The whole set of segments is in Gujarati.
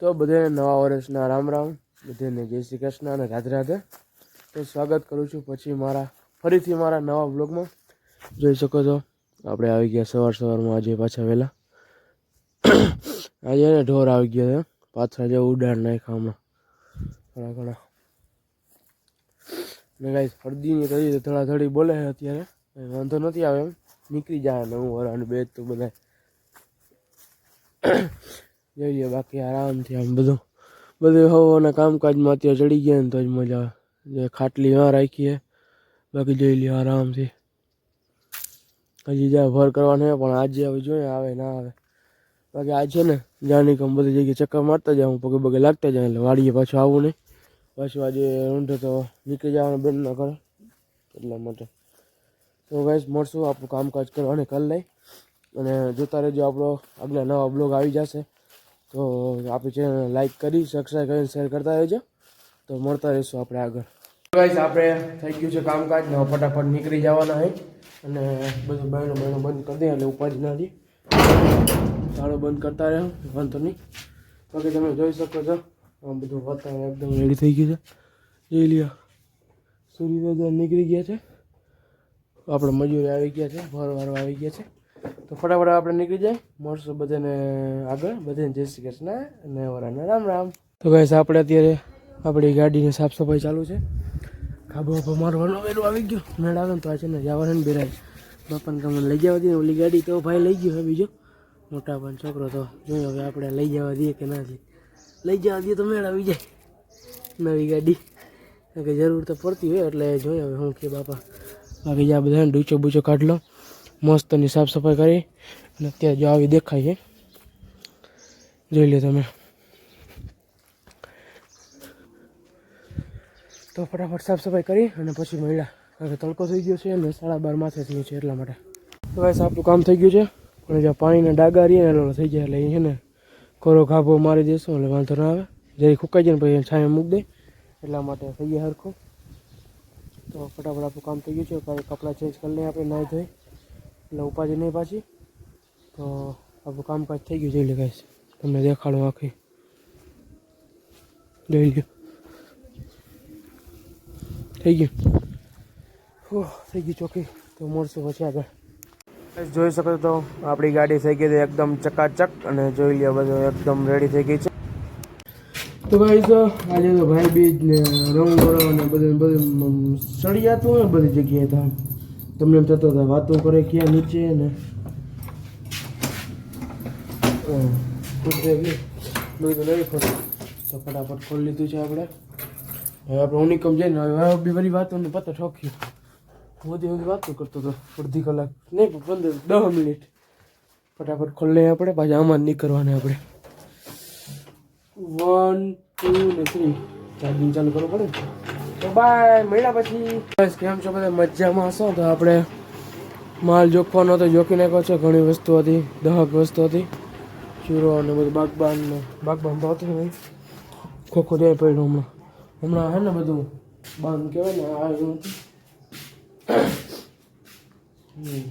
તો બધાને નવા વર્ષના રામ રામ. બધાને જય શ્રી કૃષ્ણ અને રાધે રાધે. તો સ્વાગત કરું છું પછી મારા, ફરીથી મારા નવા બ્લોગમાં જોઈ શકો છો, આપણે આવી ગયા સવાર સવારમાં આજે પાછા વહેલા. આજે ને ઢોર આવી ગયા છે. પાછા જે ઉડાડ નાખ્યા ઘણા ઘણા. ને ગાઈસ હળદીની તરી થોડી બોલે છે અત્યારે. વાંધો નથી આવે એમ. નીકળી જાય નવું વરાણ બે તો બધા જોઈએ બાકી આરામથી આમ બધું બધું હવાના કામકાજમાં અત્યારે ચડી ગયા ને તો જ મજા આવે. જે ખાટલી હા રાખીએ, બાકી જોઈ લઈએ આરામથી. હજી જ્યાં ભર કરવાનું પણ આજે હવે જોઈએ, આવે ના આવે. બાકી આજ છે ને જાણી કમ બધી જગ્યાએ ચક્કર મારતા જાઉં, પગે પગે લાગતા જાય, એટલે વાડીએ પાછું આવું નહીં. પાછું આજે ઊંઢો તો નીકળી જવાનું બેન ના કરે એટલા માટે. તો ગાઈસ મળશું આપણું કામકાજ કરવાને કરી લઈ અને જોતા રહેજો આપણો આગલા નવા બ્લોગ આવી જશે. તો આપણી ચેનલ લાઈક કરી સબસ્ક્રાઈબ કરીને શેર કરતા રહેજો. તો મળતા રહીશું આપણે આગળ. ગાઈસ આપણે થઈ ગયું છે કામકાજ. ને ફટાફટ નીકળી જવાના હોય અને બધું બહેનો બહેનો બંધ કરી દે એટલે ઉપાધિ ના દે. તાળો બંધ કરતા રહ્યો વાંધો નહીં. બાકી તમે જોઈ શકો છો બધું વાતાવરણ એકદમ રેડી થઈ ગયું છે. જોઈ લ્યો સૂર્યોદય નીકળી ગયા છે. આપણે મજૂરી આવી ગયા છે ભરવારો આવી ગયા છે. તો ફટાફટ આપણે નીકળી જાય. મળશું બધાને આગળ. બધાને જય શ્રી કૃષ્ણ અને વરાને રામ રામ. તો ગાઈસ આપણે અત્યારે આપણી ગાડીની સાફ સફાઈ ચાલુ છે. ખાબો ખાબો મારવાનો વેલું આવી ગયો. મેળ આવે ને તો આ છે ને જવાનું ને બેરાજ બાપાને તમને લઈ જવા દઈએ ઓલી ગાડી તો ભાઈ લઈ ગયો હવે બીજો. મોટા પણ છોકરો તો જોઈએ હવે આપણે લઈ જવા દઈએ કે ના લઈ જવા દઈએ તો મેળ આવી જાય. નવી ગાડી. કે જરૂર તો પડતી હોય એટલે જોઈએ હવે શું કે બાપા. બાકી જ્યાં બધાને ડૂચો બૂચો કાઢ લો. મસ્તની સાફ સફાઈ કરી. અને અત્યારે જો આવી દેખાય છે. જોઈ લો તમે. તો ફટાફટ સાફ સફાઈ કરી અને પછી મળ્યા. કારણ કે તડકો થઈ ગયો છે અને સાડા બાર માથે થયું છે એટલા માટે. તો બસ આપણું કામ થઈ ગયું છે. પણ જ્યાં પાણીના ડાગા રહીએ ને એટલે થઈ જાય એટલે એ છે ને કોરો ગાભો મારી દેશું એટલે વાંધો ના આવે. જરી ખુકાઈ જાય ને પછી છાંય મૂકી દે. એટલા માટે થઈ ગયા સરખું તો ફટાફટ આપણું કામ થઈ ગયું છે. કપડાં ચેન્જ કરી લઈએ આપણે નાહી ધોઈ. એટલે ઉપાધિ નહીં પાછી. તો આપણું કામકાજ થઈ ગયું જોઈ લે ગાઈશ તમને દેખાડો આખી. જોઈ લ્યો. થઈ ગયું. ઓહ થઈ ગયું ચોખ્ખી. તો મળશું પછી આગળ. જોઈ શકો તો આપણી ગાડી થઈ ગઈ છે એકદમ ચકાચક અને જોઈ લ્યો બધું એકદમ રેડી થઈ ગઈ છે. તો ભાઈ તો આજે તો ભાઈ બીજ ને રંગ ને બધું બધું ચડી જતું હોય બધી જગ્યાએ તો. તમને એમ થતો હતા વાતો કરે ક્યાં નીચે ને? તો ફટાફટ ખોલી લીધું છે આપણે. હવે આપણે ઉનિકમ જઈને હવે બી બધી વાતોને પતા ઠોક્યું બધી બધી વાતો કરતો હતો. અડધી કલાક નહીં પંદર દસ મિનિટ. ફટાફટ ખોલી આપણે. પાછા આમાં નીકળવાના આપણે. વન ટુ ને થ્રી ચાર્જિંગ ચાલુ કરવું પડે ને. તો બાય મળ્યા પછી. બસ કેમ છો બધા? મજામાં હશો તો આપણે માલ જોખવાનો હતો જોખી નાખ્યો છે. ઘણી વસ્તુ હતી, દહક વસ્તુ હતી. ચૂરો અને બધું બાગબાન ને બાગબાન તો હતું નહીં. ખોખો જાય પડ્યું હમણાં. હમણાં હે ને બધું બાંધ કહેવાય ને, આ એવું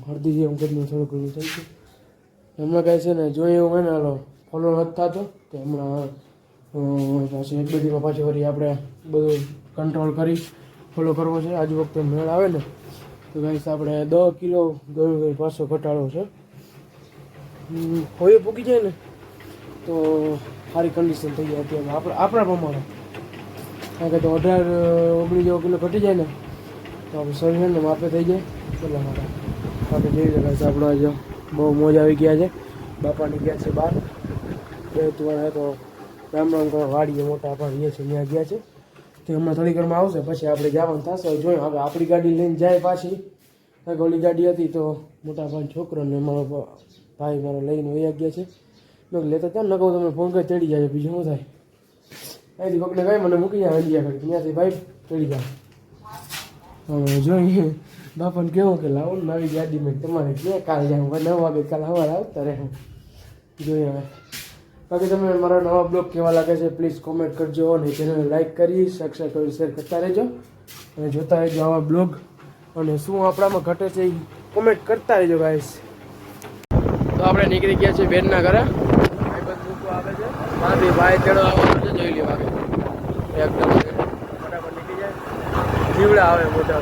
હળદી જેવું કરીને થોડું ઘણું થઈ ગયું. હમણાં કહે છે ને જોઈએ એવું હોય ને, હાલો ફોલો નથી થતો, તો હમણાં પાછું એક બધીમાં પાછી વળી આપણે બધું કંટ્રોલ કરી ફોલો કરવો છે. આજ વખતે મેળ આવે ને, તો ગાઈસ આપણે દસ કિલો ગયું ગઈ પાછો ઘટાડો છે. હોય પૂકી જાય ને, તો સારી કન્ડિશન થઈ જાય અત્યારે. આપણે, આપણા પ્રમાણે. કારણ કે તો અઢાર, ઓગણીસ જેવો કિલો ઘટી જાય ને, તો આપણે શરીર ને માપે થઈ જાય એટલા માટે. આપણે જઈ રહ્યા છે, આપણો આજે બહુ મોજ આવી ગયા છે. બાપાની ગયા છે બહાર. બે તું તો રામ રામ કરવા વાડીએ મોટા આપણા રહીએ છે ત્યાં ગયા છે. તે હમણાં થોડી ઘરમાં આવશે, પછી આપણે જવાનું થશે. જોયું, હવે આપણી ગાડી લઈને જાય પાછી. ઓલી ગાડી હતી તો મોટા ભાઈ છોકરોને મારો ભાઈ મારો લઈને વહી ગયા છે. મેં લેતા ત્યાં ન કહું તમે ફોન કરી ચડી જાય બીજું શું થાય? અહીંથી કોકને કહે મને મૂકી જાય, હંડિયા કરી. ત્યાંથી ભાઈ ચડી જાય. હવે જોઈએ, બાપાને કેવો કે લાવો નવી ગાડી મેં તમારે ક્યાં કાલે જાઉં? નવ વાગે કાલ સવારે આવતા રહે. જોઈએ હવે. બાકી તમે મારા નવા બ્લોગ કેવા લાગે છે પ્લીઝ કોમેન્ટ કરજો અને ચેનલને લાઇક કરી સબસ્ક્રાઈબ કરી શેર કરતા રહેજો. અને જોતા રહેજો આવા બ્લોગ. અને શું આપણામાં ઘટે છે એ કોમેન્ટ કરતા રહેજો ગાઈસ તો આપણે નીકળી ગયા છીએ બેનના ઘરે. આવે છે માંથી ભાઈ ચડવા આવવાનું છે જોઈ લેવા એકદમ ફટાફટ નીકળી જાય. જીવડા આવે મોટા